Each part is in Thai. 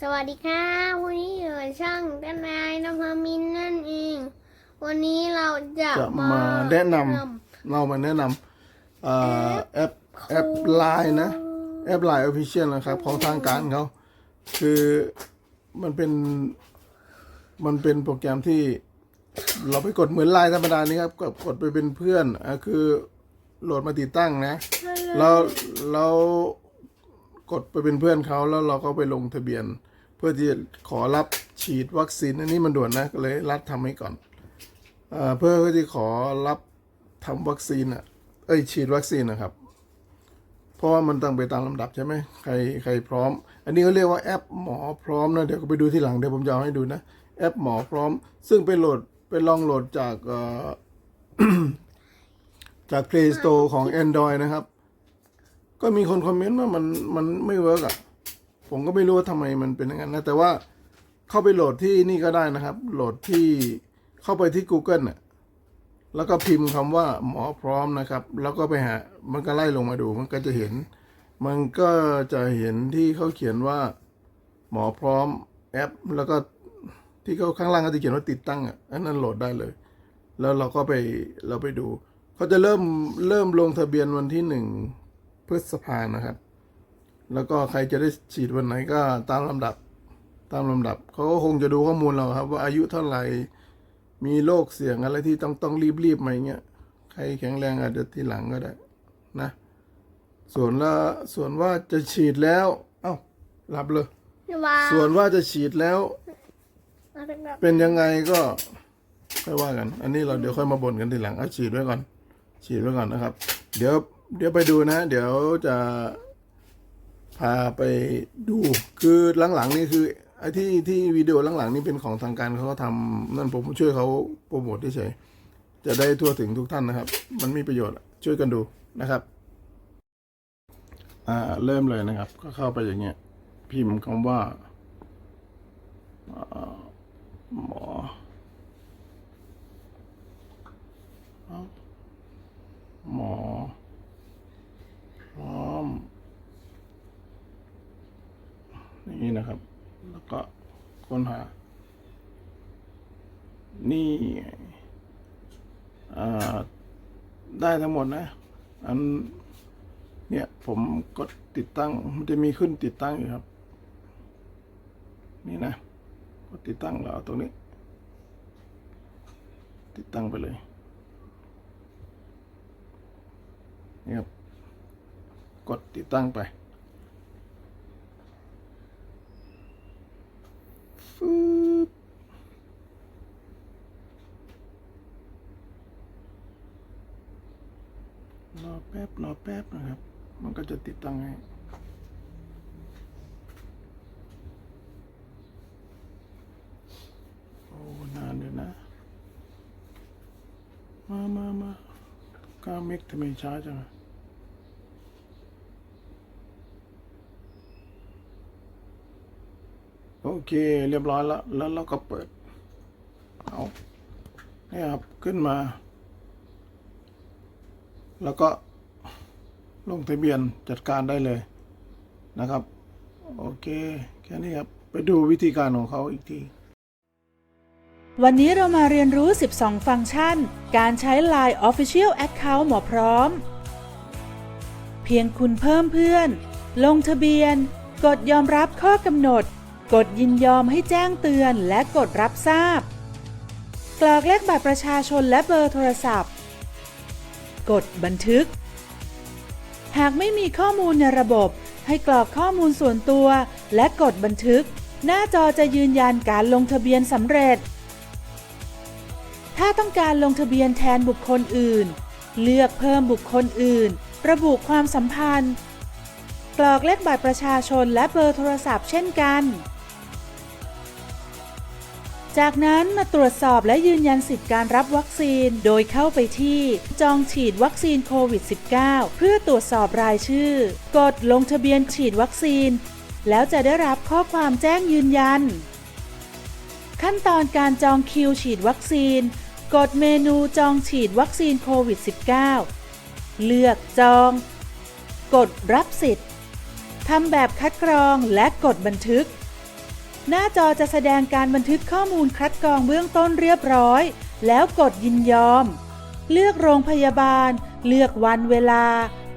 สวัสดีครับวันนี้อยู่กับช่องทนายนภมินทร์นั่นเอง วันนี้เราจะจะมามาแนะนำเรามาแนะนำเอ่อแอปแอปไลน์นะ แอปไลน์ออฟฟิเชียลนะครับ ของทางการเขาคือมันเป็น มันเป็นโปรแกรมที่เราไปกดเหมือนไลน์ธรรมดานี้ครับกดกดไปเป็นเพื่อนอะคือโหลดมาติดตั้งนะเราเรากดไปเป็นเพื่อนเขาแล้วเราก็ไปลงทะเบียน เพื่อที่จะขอรับฉีดวัคซีนอันนี้มันด่วนนะก็เลยรัดทำให้ก่อนเอเพื่อที่ขอรับทำวัคซีนอะเอ้ยฉีดวัคซีนนะครับ เพราะว่ามันต้องไปตามลำดับใช่ไหมใครใครพร้อม อันนี้เขาเรียกว่าแอปหมอพร้อมนะเดี๋ยวก็ไปดูที่หลังเดี๋ยวผมจะเอาให้ดูนะแอปหมอพร้อม ซึ่งไปโหลดไปลองโหลดจากเอ่อจาก Play Store ของ Android นะครับ ก็มีคนคอมเมนต์ว่ามันมันไม่เวิร์กอะ ผมก็ไม่รู้ว่าทำไมมันเป็นอย่างนั้นนะ แต่ว่าเข้าไปโหลดที่นี่ก็ได้นะครับ โหลดที่เข้าไปที่ Google น่ะแล้วก็พิมพ์คำว่าหมอพร้อมนะครับ แล้วก็ไปหา มันก็ไล่ลงมาดู มันก็จะเห็น มันก็จะเห็นที่เขาเขียนว่า หมอพร้อมแอป แล้วก็ที่เขาข้างล่างก็จะเขียนว่าติดตั้งอะอันนั้นโหลดได้เลย แล้วเราก็ไปเราไปดู เขาจะเริ่มเริ่มลงทะเบียนวันที่หนึ่งพฤษภานะครับ แล้วก็ใครจะได้ฉีดวันไหนก็ตามลำดับ ตามลำดับเขาก็คงจะดูข้อมูลเราครับ ว่าอายุเท่าไหร่มีโรคเสี่ยงอะไรที่ต้องต้องรีบรีบๆมาอย่างเงี้ยใครแข็งแรงอาจจะทีหลังก็ได้นะ ส่วนละส่วนว่าจะฉีดแล้ว เอ้ารับเลยว้าวส่วนว่าจะฉีดแล้วเอาเป็นแบบเป็นยังไงก็ค่อยว่ากัน อันนี้เราเดี๋ยวค่อยมาบ่นกันทีหลังเอาฉีดไว้ก่อน ฉีดไว้ก่อนนะครับ เดี๋ยวเดี๋ยวไปดูนะ เดี๋ยวจะ พาไปดูคือหลังๆนี่คือไอ้ที่ที่วิดีโอหลังๆนี่เป็นของทางการเขาก็ทำนั่นผมช่วยเขาโปรโมทเฉยจะได้ทั่วถึงทุกท่านนะครับ มันมีประโยชน์ช่วยกันดูนะครับอ่าเริ่มเลยนะครับ ก็เข้าไปอย่างเงี้ยพิมพ์คำว่า หมอหมอพร้อม อย่างนี้นะครับ แล้วก็ค้นหา นี่ได้ทั้งหมดนะ อันเนี่ยผมกดติดตั้ง มันจะมีขึ้นติดตั้งอยู่ครับ นี่นะกดติดตั้งแล้วเอาตรงนี้ ติดตั้งไปเลยนี่ครับ กดติดตั้งไปฟึบ รอแป๊บรอแป๊บนะครับ มันก็จะติดตั้งให้โอ้นานเลยนะ มามามาก้าเมกทำไมช้าจังอะโอเคเรียบร้อยแล้ว แล้วเราก็เปิด เอาเนี่ยครับ ขึ้นมา แล้วก็ลงทะเบียนจัดการได้เลยนะครับ โอเค แค่นี้ครับ ไปดูวิธีการของเขาอีกที วันนี้เรามาเรียนรู้ 12 ฟังก์ชัน การใช้ Line Official Account หมอพร้อม เพียงคุณเพิ่มเพื่อน ลงทะเบียน กดยอมรับข้อกำหนด กดยินยอมให้แจ้งเตือนและกดรับทราบ กรอกเลขบัตรประชาชนและเบอร์โทรศัพท์ กดบันทึก หากไม่มีข้อมูลในระบบ ให้กรอกข้อมูลส่วนตัว และกดบันทึก หน้าจอจะยืนยันการลงทะเบียนสำเร็จ ถ้าต้องการลงทะเบียนแทนบุคคลอื่น เลือกเพิ่มบุคคลอื่น ระบุความสัมพันธ์ กรอกเลขบัตรประชาชนและเบอร์โทรศัพท์เช่นกัน จากนั้นมาตรวจสอบและยืนยันสิทธิการรับวัคซีน โดยเข้าไปที่ จองฉีดวัคซีนโควิด -19 เพื่อตรวจสอบรายชื่อ กดลงทะเบียนฉีดวัคซีน แล้วจะได้รับข้อความแจ้งยืนยัน ขั้นตอนการจองคิวฉีดวัคซีน กดเมนูจองฉีดวัคซีนโควิด -19 เลือกจอง กดรับสิทธิ์ทำแบบคัดกรองและกดบันทึก หน้าจอจะแสดงการบันทึกข้อมูลคัดกรองเบื้องต้นเรียบร้อย แล้วกดยินยอม เลือกโรงพยาบาล เลือกวันเวลา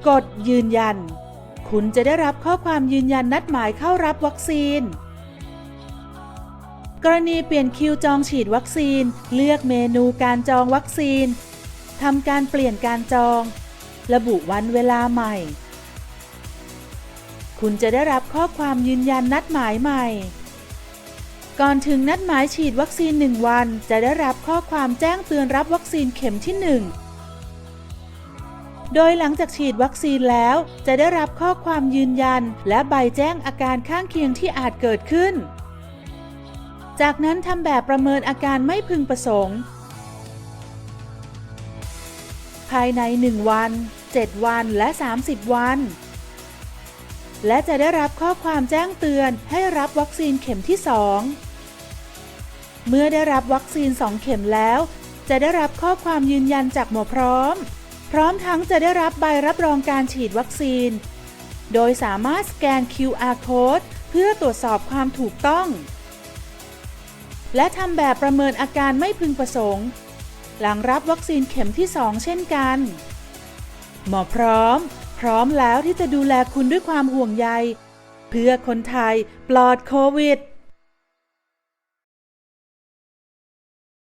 กดยืนยัน คุณจะได้รับข้อความยืนยันนัดหมายเข้ารับวัคซีน กรณีเปลี่ยนคิวจองฉีดวัคซีน เลือกเมนูการจองวัคซีนทำการเปลี่ยนการจอง ระบุวันเวลาใหม่ คุณจะได้รับข้อความยืนยันนัดหมายใหม่ ก่อนถึงนัดหมายฉีดวัคซีน 1 วัน จะได้รับข้อความแจ้งเตือนรับวัคซีนเข็มที่ 1 โดยหลังจากฉีดวัคซีนแล้ว จะได้รับข้อความยืนยัน และใบแจ้งอาการข้างเคียงที่อาจเกิดขึ้น จากนั้นทำแบบประเมินอาการไม่พึงประสงค์ ภายใน 1 วัน 7 วันและ 30 วัน และจะได้รับข้อความแจ้งเตือนให้รับวัคซีนเข็มที่ 2 เมื่อได้รับวัคซีน 2 เข็มแล้ว จะได้รับข้อความยืนยันจากหมอพร้อม พร้อมทั้งจะได้รับใบรับรองการฉีดวัคซีน โดยสามารถสแกน QR code เพื่อตรวจสอบความถูกต้อง และทำแบบประเมินอาการไม่พึงประสงค์ หลังรับวัคซีนเข็มที่ 2 เช่นกัน หมอพร้อม ร้อมแล้วที่จะดูแลคุณด้วยความห่วงใย เพื่อคนไทยปลอดโควิด